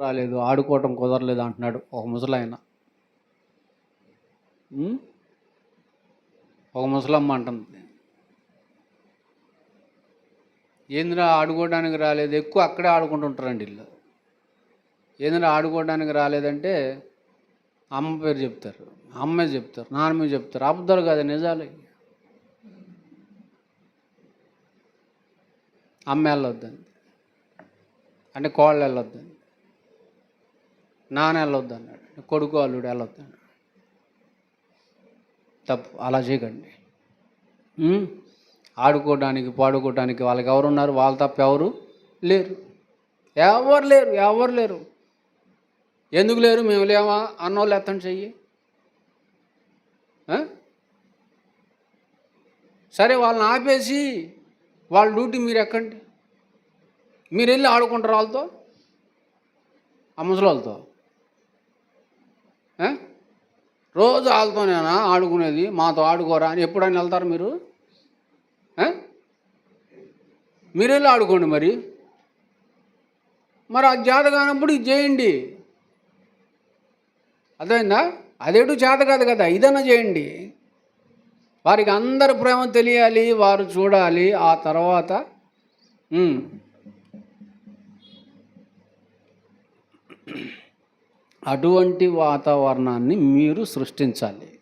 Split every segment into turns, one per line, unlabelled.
రాలేదు ఆడుకోవటం కుదరలేదు అంటున్నాడు ఒక ముసలాయన. ఒక ముసలమ్మ అంటుంది. ఏందిరా ఆడుకోవడానికి రాలేదు? ఎక్కువ అక్కడే ఆడుకుంటుంటారండి వీళ్ళు. ఏందిరా ఆడుకోవడానికి రాలేదంటే అమ్మ పేరు చెప్తారు. అమ్మే చెప్తారు నాన్న మీద చెప్తారు. అబద్ధాలు కాదు నిజాలు. అమ్మ వెళ్ళొద్దండి అంటే కోళ్ళు వెళ్ళొద్దండి నాన్న వెళ్ళొద్దు అన్నాడు. కొడుకు అల్లుడు వెళ్ళొద్దు అన్నాడు. తప్పు అలా చేయకండి. ఆడుకోవడానికి పాడుకోవడానికి వాళ్ళకి ఎవరు ఉన్నారు? వాళ్ళు తప్ప ఎవరు లేరు. ఎవరు లేరు ఎవరు లేరు. ఎందుకు లేరు? మేము లేవా అన్నోళ్ళు ఎత్తండి చెయ్యి. సరే వాళ్ళని ఆపేసి వాళ్ళ డ్యూటీ మీరు ఎక్కండి. మీరు వెళ్ళి ఆడుకుంటారు వాళ్ళతో ఆ ముసలి వాళ్ళతో రోజు వాళ్ళతోనేనా ఆడుకునేది? మాతో ఆడుకోరా అని ఎప్పుడైనా వెళ్తారు మీరు? మీరు వెళ్ళి ఆడుకోండి మరి. మరి అది చేత కానప్పుడు ఇది చేయండి. అర్థమైందా? అదేటు చేత కాదు కదా ఇదన్నా చేయండి. వారికి అందరి ప్రేమ తెలియాలి వారు చూడాలి. ఆ తర్వాత అటువంటి వాతావరణాన్ని మీరు సృష్టించాలి.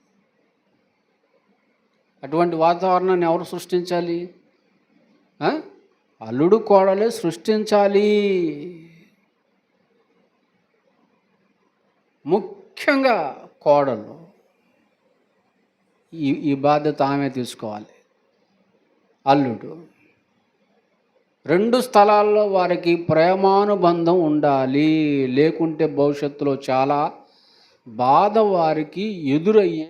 అటువంటి వాతావరణాన్ని ఎవరు సృష్టించాలి? అల్లుడు కోడలే సృష్టించాలి. ముఖ్యంగా కోడలు. ఈ ఈ బాధ్యత ఆమె తీసుకోవాలి. అల్లుడు. రెండు స్థలాల్లో వారికి ప్రేమానుబంధం ఉండాలి. లేకుంటే భవిష్యత్తులో చాలా బాధ వారికి ఎదురయ్యే